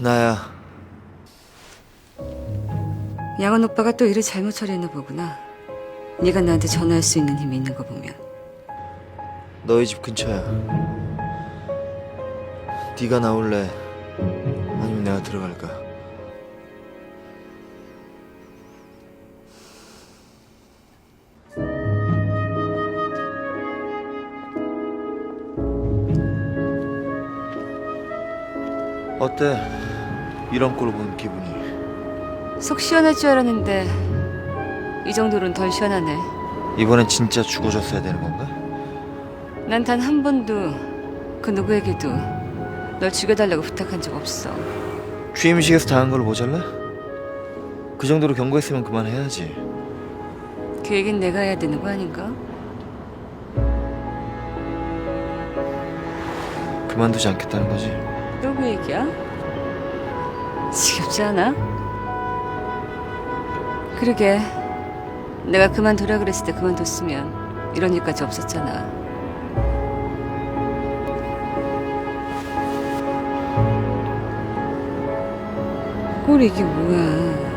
나야. 양원 오빠가 또 일을 잘못 처리했나 보구나. 네가 나한테 전화할 수 있는 힘이 있는 거 보면. 너희 집 근처야. 네가 나올래? 아니면 내가 들어갈까? 어때? 이런 꼴을 보는 기분이. 속 시원할 줄 알았는데 이 정도로는 덜 시원하네. 이번엔 진짜 죽어줬어야 되는 건가? 난 단 한 번도 그 누구에게도 널 죽여달라고 부탁한 적 없어. 취임식에서 당한 걸 모자라? 그 정도로 경고했으면 그만해야지. 그 얘긴 내가 해야 되는 거 아닌가? 그만두지 않겠다는 거지. 또 그 얘기야? 지겹지 않아? 그러게 내가 그만두라 그랬을 때 그만뒀으면 이런 일까지 없었잖아. 꼴 이게 뭐야?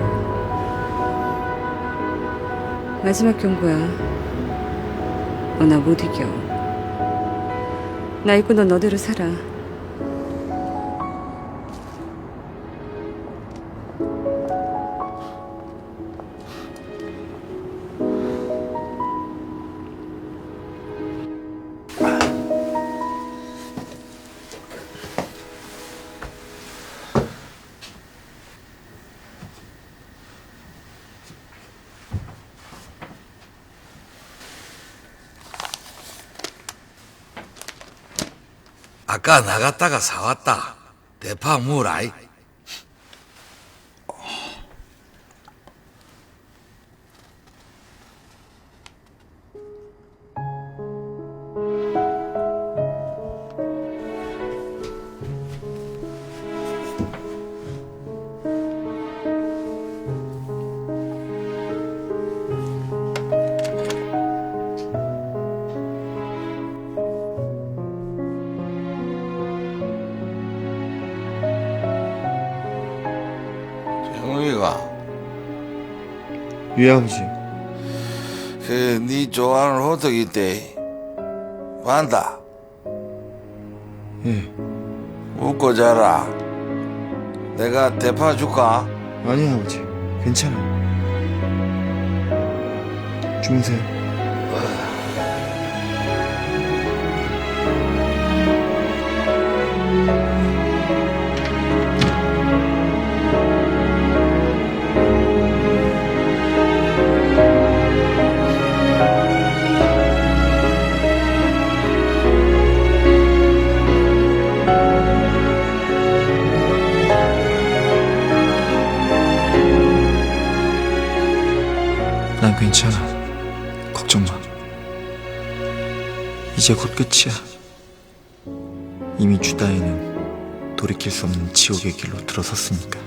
마지막 경고야. 너나못 이겨. 나 있고 넌 너대로 살아. 아까 나갔다가 사왔다. 대파 무라이. 유 아버지. 그네 좋아하는 호떡 있대. 반다. 예. 웃고 자라. 내가 대파 줄까? 아니 아버지. 괜찮아요. 주무세요. 난 괜찮아. 걱정 마. 이제 곧 끝이야. 이미 주다에는 돌이킬 수 없는 지옥의 길로 들어섰으니까.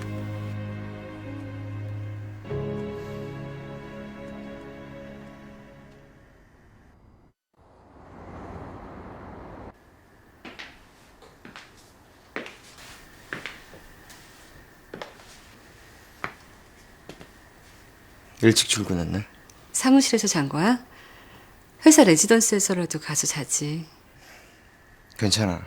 일찍 출근했네. 사무실에서 잔 거야? 회사 레지던스에서라도 가서 자지. 괜찮아.